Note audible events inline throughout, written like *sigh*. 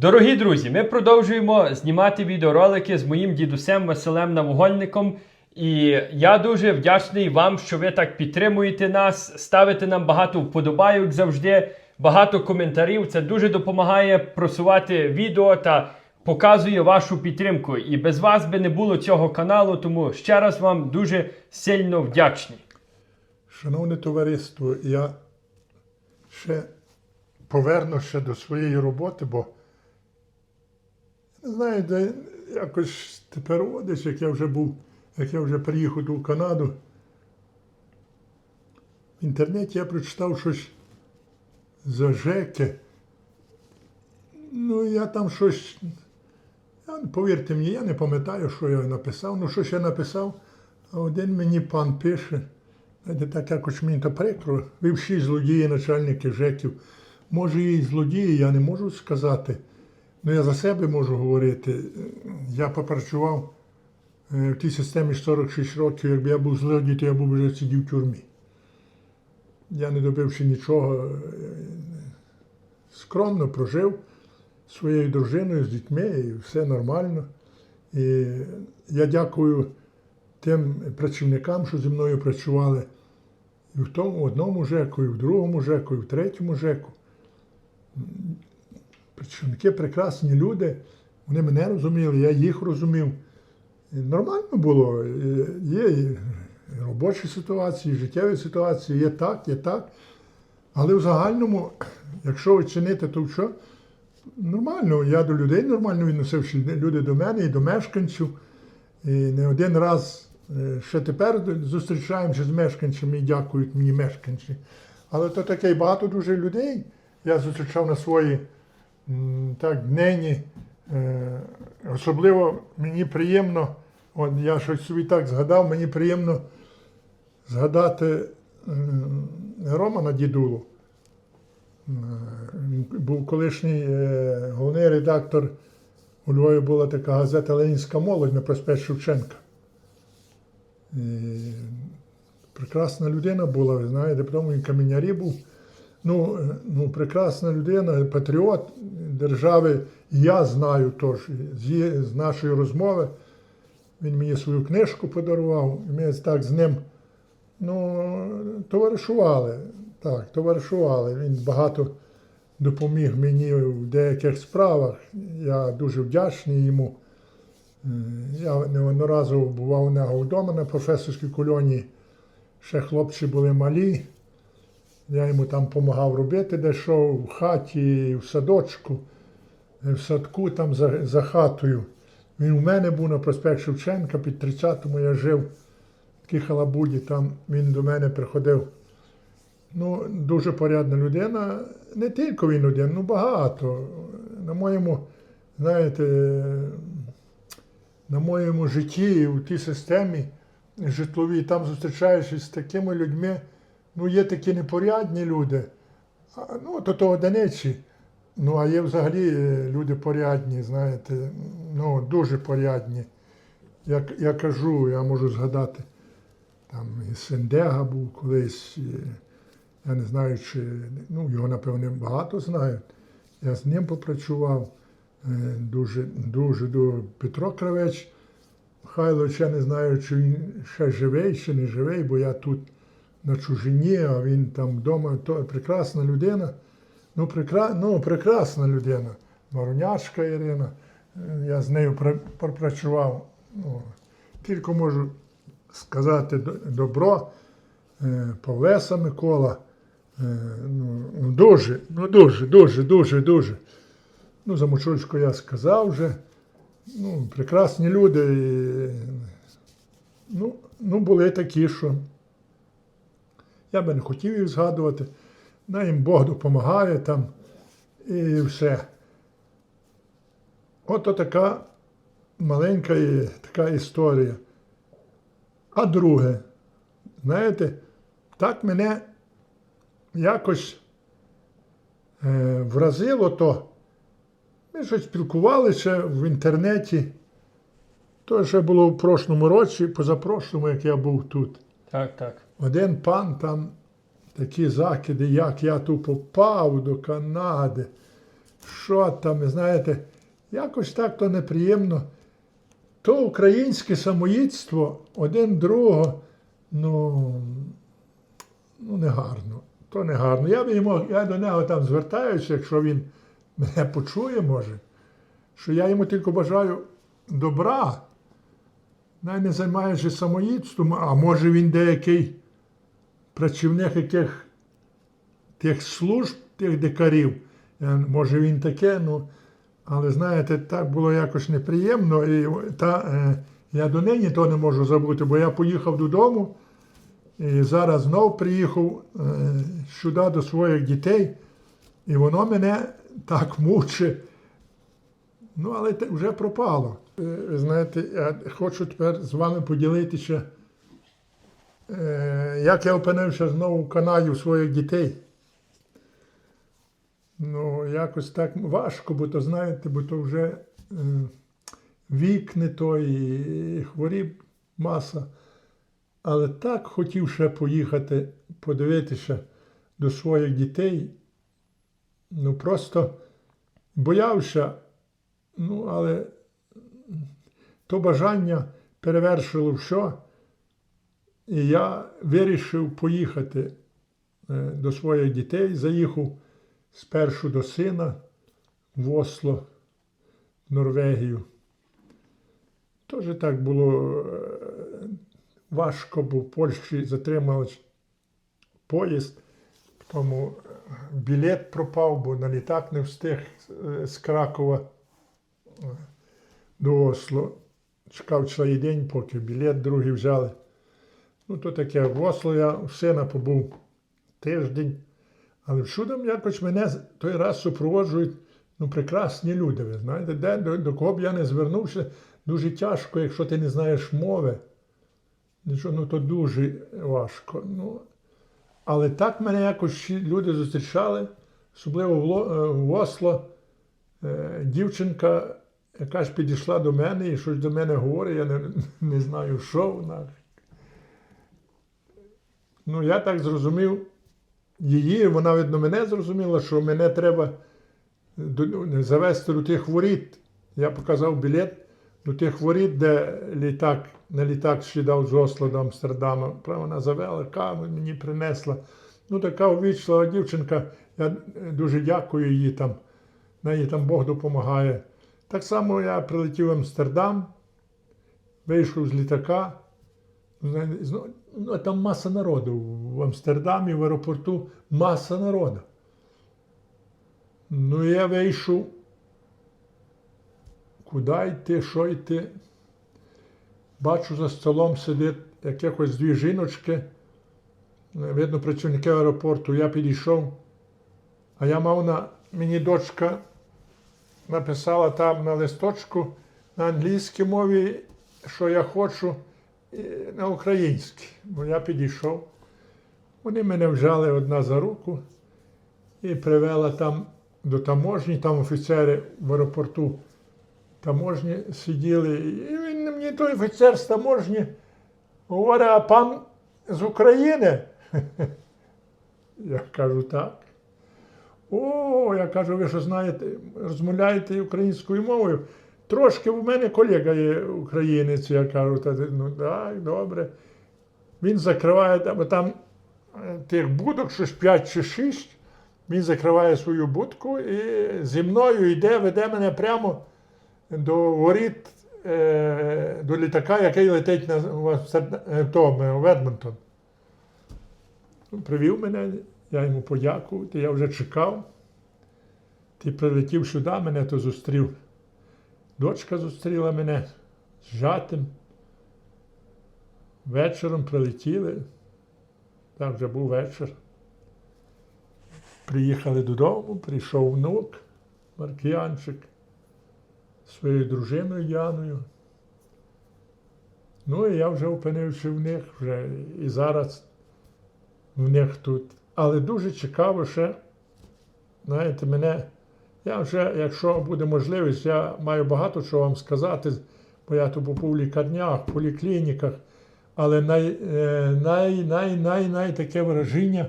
Дорогі друзі, ми продовжуємо знімати відеоролики з моїм дідусем Василем Навугольником. І я дуже вдячний вам, що ви так підтримуєте нас, ставите нам багато вподобайок завжди, багато коментарів. Це дуже допомагає просувати відео та показує вашу підтримку. І без вас би не було цього каналу, тому ще раз вам дуже сильно вдячний. Шановне товариство, я ще поверну ще до своєї роботи, бо де якось тепер о, десь, як я вже був, як я вже приїхав у Канаду. В інтернеті я прочитав щось за ЖЕКи. Ну, я там щось. Повірте мені, я не пам'ятаю, що я написав. Ну, щось я написав, а один мені пан пише. Знаєте, так якось мені то прикро. Ви всі злодії, начальники ЖЕКів. Може, і злодії, я не можу сказати. Ну, я за себе можу говорити. Я попрацював е, в тій системі 46 років. Якби я був злодій, то я був вже сидів в тюрмі. Я не добивши нічого, е, скромно прожив своєю дружиною, з дітьми, і все нормально. І я дякую тим працівникам, що зі мною працювали і в тому в одному ЖЕКу, і в другому ЖЕКу, і в третьому ЖЕКу. Працівники прекрасні люди, вони мене розуміли, я їх розумів. І нормально було. Є і робочі ситуації, і життєві ситуації, є так, є так. Але в загальному, якщо оцінити, то що? Нормально, я до людей нормально відносився, люди до мене і до мешканців. І не один раз е, ще тепер зустрічаємося з мешканцями і дякують мені мешканці. Але то таке багато дуже людей. Я зустрічав на свої так, днені. Е, Особливо мені приємно, от я щось собі так згадав, мені приємно згадати Романа Дідулу. Він був колишній е, головний редактор. У Львові була така газета Ленінська молодь на проспект Шевченка. І прекрасна людина була, ви знаєте, потім він камінярі був. Ну, ну, прекрасна людина, патріот держави. Я знаю теж з, з нашої розмови. Він мені свою книжку подарував. і Ми так з ним ну, товаришували. Так, товаришували. Він багато допоміг мені в деяких справах. Я дуже вдячний йому. Е, Я неодноразово бував у нього вдома на професорській колонії. Ще хлопці були малі. Я йому там допомагав робити дещо в хаті, в садочку, е, в садку там за, за хатою. Він у мене був на проспект Шевченка, під 30-му я жив в такій халабуді, там він до мене приходив. Ну, дуже порядна людина. Не тільки він один, ну багато. На моєму, знаєте, на моєму житті, у тій системі житловій, там зустрічаєшся з такими людьми, ну, є такі непорядні люди, ну, то то одиниці. Ну, а є взагалі е, люди порядні, знаєте, ну, дуже порядні. Як я кажу, я можу згадати, там і Сендега був колись. я не знаю, чи ну, його, напевне, багато знають. Я з ним попрацював. Е, Дуже, дуже, дуже. Петро Кравець Михайлович, я не знаю, чи він ще живий, чи не живий, бо я тут на чужині, а він там вдома. То прекрасна людина. Ну, прекра... ну прекрасна людина. Маронячка Ірина. Я з нею пропрацював. Ну, тільки можу сказати добро. Е, Павлеса Микола. Е, Ну, ну, дуже, ну дуже, дуже, дуже, дуже. Ну, за Мочульську я сказав вже. Ну, прекрасні люди. Ну, ну, були такі, що я би не хотів їх згадувати. На їм Бог допомагає там і все. Ото така маленька така історія. А друге, знаєте, так мене якось е, вразило то. Ми щось спілкувалися в інтернеті. То ще було в прошлому році, позапрошлому, як я був тут. Так, так. Один пан там такі закиди, як я тут попав до Канади. що там, знаєте, якось так то неприємно. То українське самоїдство один другого, ну, ну не гарно. То не гарно. Я, б йому, я до нього там звертаюся, якщо він мене почує, може, що я йому тільки бажаю добра, навіть не займаючись самоїдством, а може він деякий працівник яких тих служб, тих дикарів. Може він таке, ну, але знаєте, так було якось неприємно. І та, е, я донині то не можу забути, бо я поїхав додому і зараз знов приїхав е, сюди до своїх дітей, і воно мене так мучить. Ну, але те вже пропало. Е, Ви знаєте, я хочу тепер з вами поділитися, е, як я опинився знову в Канаді у своїх дітей. Ну, якось так важко, бо то знаєте, бо то вже е, вік не той, і хворіб маса. Але так хотів ще поїхати, подивитися до своїх дітей. Ну, просто боявся, ну, але то бажання перевершило все. І я вирішив поїхати е, до своїх дітей, заїхав спершу до сина в Осло, в Норвегію. Теж так було е, важко, бо в Польщі затримали поїзд, тому е, білет пропав, бо на літак не встиг з Кракова до Осло. Чекав цілий день, поки білет другий взяли. Ну, то таке, в Осло я у сина побув тиждень. Але чудом якось мене той раз супроводжують ну, прекрасні люди. Ви знаєте, де, до, до кого б я не звернувся, дуже тяжко, якщо ти не знаєш мови. Ну то дуже важко. Ну, але так мене якось люди зустрічали, особливо в, е, Осло. Е, дівчинка, яка ж підійшла до мене і щось до мене говорить, я не, не знаю, що вона. Ну, я так зрозумів, її, вона, видно, мене зрозуміла, що мене треба до- завести до тих воріт. Я показав білет до тих воріт, де літак, на літак сідав з Осло до Амстердама. Вона завела каву, мені принесла. Ну, така увічлива дівчинка. Я дуже дякую їй там. Неї там Бог допомагає. Так само я прилетів в Амстердам, вийшов з літака. Ну, там маса народу. В Амстердамі, в аеропорту маса народу. Ну, я вийшов. Куди йти, що йти? Бачу, за столом сидить якихось дві жіночки. Видно, працівники аеропорту. Я підійшов. А я мав на мені дочка написала там на листочку на англійській мові, що я хочу на українській. Бо я підійшов. Вони мене взяли одна за руку і привела там до таможні, там офіцери в аеропорту таможні сиділи. І він мені той офіцер з таможні говорить, а пан з України? *laughs* Я кажу, так. О, я кажу, ви що знаєте, розмовляєте українською мовою. Трошки в мене колега є українець, я кажу, та, ну так, добре. Він закриває там, там е, тих будок, щось 5 чи 6. Він закриває свою будку і зі мною йде, веде мене прямо до воріт, е, до літака, який летить на е, в Едмонтон. Привів мене, я йому подякував, я вже чекав. Ти прилетів сюди, мене то зустрів. Дочка зустріла мене з жатим. Вечором прилетіли. Там вже був вечір. Приїхали додому, прийшов внук Маркіянчик зі своєю дружиною Яною. Ну і я вже опинився в них вже і зараз в них тут. Але дуже цікаво ще, знаєте, мене, я вже, якщо буде можливість, я маю багато чого вам сказати, бо я тут був у лікарнях, поліклініках, але най, е, най, най, най, най таке враження.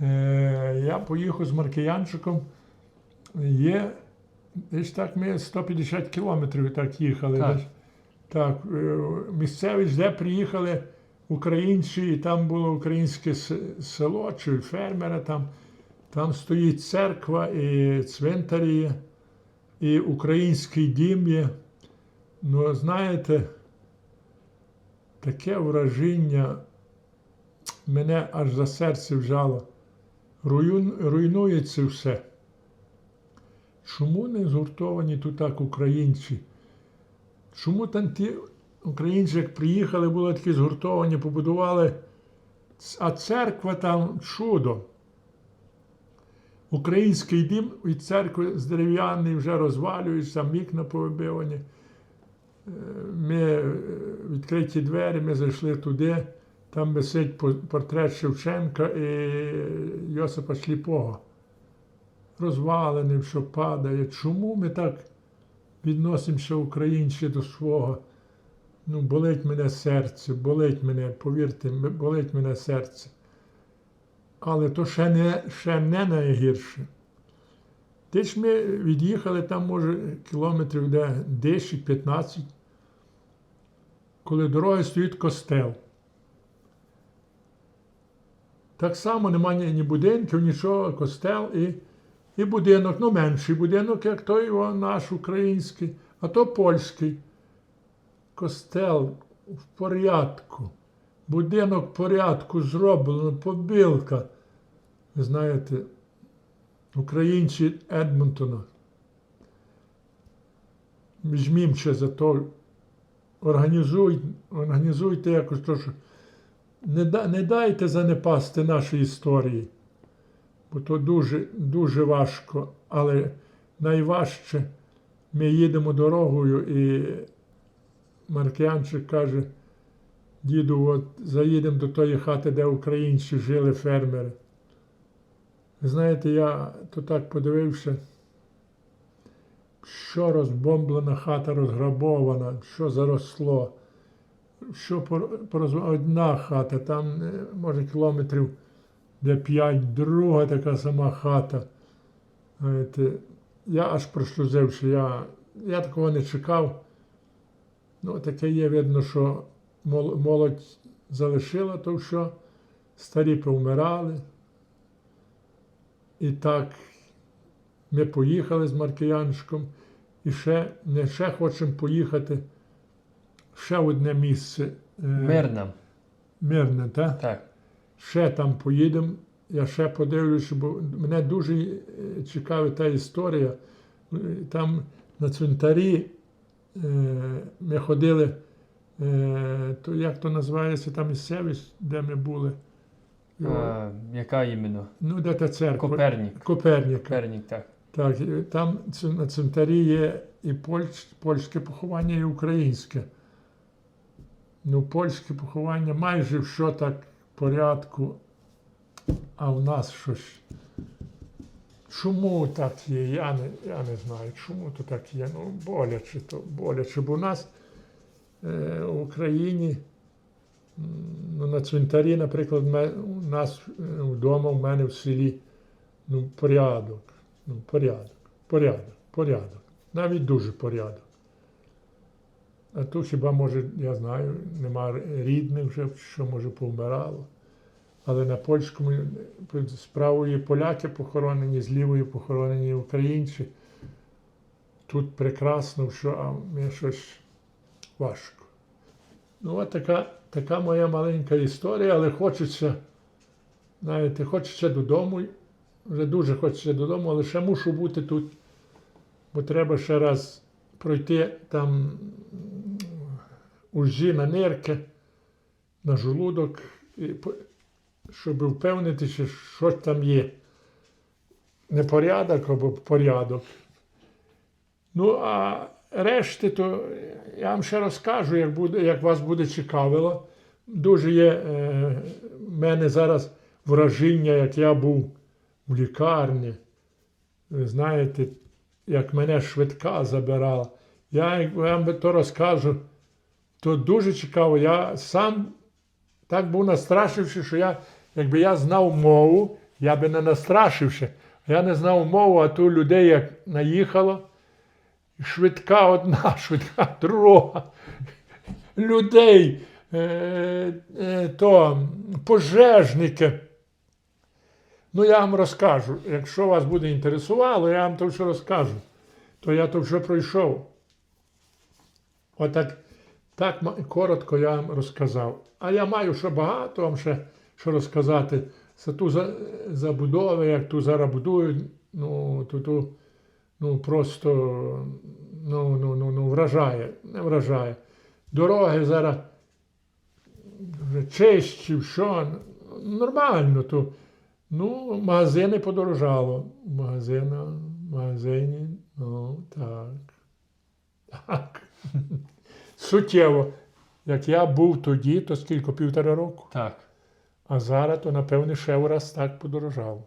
Е, я поїхав з Маркіянчиком Є десь так ми 150 кілометрів так їхали. Так. Так, е, місцеві де приїхали українці, і там було українське село чи фермера. Там, там стоїть церква, і цвинтар є, і український дім є. Ну, знаєте, таке враження мене аж за серце. Руйну- Руйнується все. Чому не згуртовані тут так українці? Чому там ті українці, як приїхали, були такі згуртовані, побудували, а церква там чудо. Український дім від церкви з дерев'яний вже розвалюється, вікна повибивані. Е, Ми е, відкриті двері, ми зайшли туди, там висить портрет Шевченка і Йосипа Сліпого. Розвалений, що падає. Чому ми так відносимося українці до свого? Ну, болить мене серце, болить мене, повірте, болить мене серце. Але то ще не, ще не найгірше. Десь ми від'їхали там, може, кілометрів де 10-15, коли дорога стоїть костел. Так само немає ні будинків, нічого, костел і, і будинок, ну менший будинок, як той наш український, а то польський. Костел в порядку, будинок в порядку зроблено, побілка. Ви знаєте, українці Едмонтона. Візьмімося за то, організуй, організуйте якось то, що не, не дайте занепасти нашої історії, бо то дуже, дуже важко, але найважче ми їдемо дорогою і Маркіянчик каже, діду, от заїдемо до тої хати, де українці жили фермери. Знаєте, я то так подивився, що розбомблена хата розграбована, що заросло, що пор- порозв- одна хата, там, е, може, кілометрів де п'ять, друга така сама хата. Знаєте, я аж прослюзився, я, я такого не чекав. Ну, таке є, видно, що молодь залишила то що, старі повмирали. І так ми поїхали з Маркіянчиком і ще не ще хочемо поїхати ще в одне місце. е, Мирна. Мирне, так? Так. Ще там поїдемо. Я ще подивлюся, бо мене дуже е, цікавить та історія. Е, Там на цвинтарі ми ходили, е, то як то називається та місцевість, де ми були? А, яка іменно? Ну, де та церква? Копернік. Коперніка. Копернік, так. Так, там на цвинтарі є і польсь- польське поховання, і українське. Ну, польське поховання майже все так в порядку, а в нас щось. Чому так є? Я не, я не знаю, чому то так є. Ну, боляче то боляче. Бо в нас е, в Україні, ну, на цвинтарі, наприклад, ме- у нас е, вдома, в мене в селі, ну, порядок. Ну, порядок, порядок, порядок. Навіть дуже порядок. А тут хіба може, я знаю, нема рідних вже, що може повмирало. Але на польському е, з правої поляки похоронені, з лівої похоронені українці. Тут прекрасно, що а ми щось важко. Ну, от така, така моя маленька історія, але хочеться, знаєте, хочеться додому. Вже дуже хочеться додому, але ще мушу бути тут, бо треба ще раз пройти там ужі на нирки, на жолудок, і, щоб впевнитися, що там є. Не порядок або порядок. Ну, а решти, то я вам ще розкажу, як, буде, як вас буде цікавило. Дуже є е, в мене зараз враження, як я був в лікарні. Ви знаєте, як мене швидка забирала. Я як вам то розкажу, то дуже цікаво. Я сам так був настрашивши, що я, якби я знав мову, я би не настрашився. Я не знав мову, а ту людей як наїхало. Швидка одна, *laughs* швидка друга. Людей, е, е, то, пожежники. Ну, я вам розкажу. Якщо вас буде інтересувало, я вам то все розкажу. То я то вже пройшов. Отак так коротко я вам розказав. А я маю ще багато вам ще що розказати. За ту за- забудови, як ту зараз будують, ну, ту, ту, ну просто ну, ну, ну, ну, вражає, не вражає. Дороги зараз чисті, що, нормально. То, ну, магазини подорожало. Магазина, магазині, ну так. Так. *laughs* Суттєво. Як я був тоді, то скільки півтора року. Так. А зараз то, напевне, ще раз так подорожало.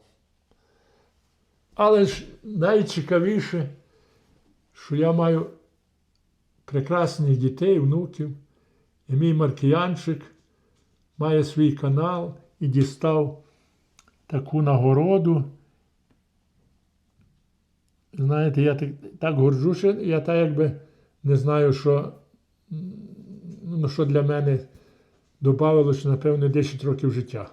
Але ж найцікавіше, що я маю прекрасних дітей, внуків, і мій маркіянчик має свій канал і дістав таку нагороду. Знаєте, я так, так горджуся, я так якби не знаю, що, ну, що для мене додавалося, напевно, 10 років життя.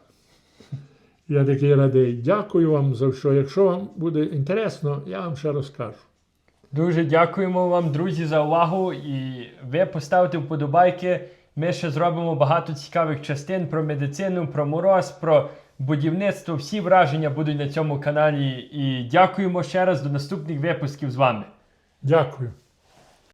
Я такий радий. Дякую вам за що. Якщо вам буде інтересно, я вам ще розкажу. Дуже дякуємо вам, друзі, за увагу. І ви поставите вподобайки. Ми ще зробимо багато цікавих частин про медицину, про мороз, про будівництво. Всі враження будуть на цьому каналі. І дякуємо ще раз до наступних випусків з вами. Дякую.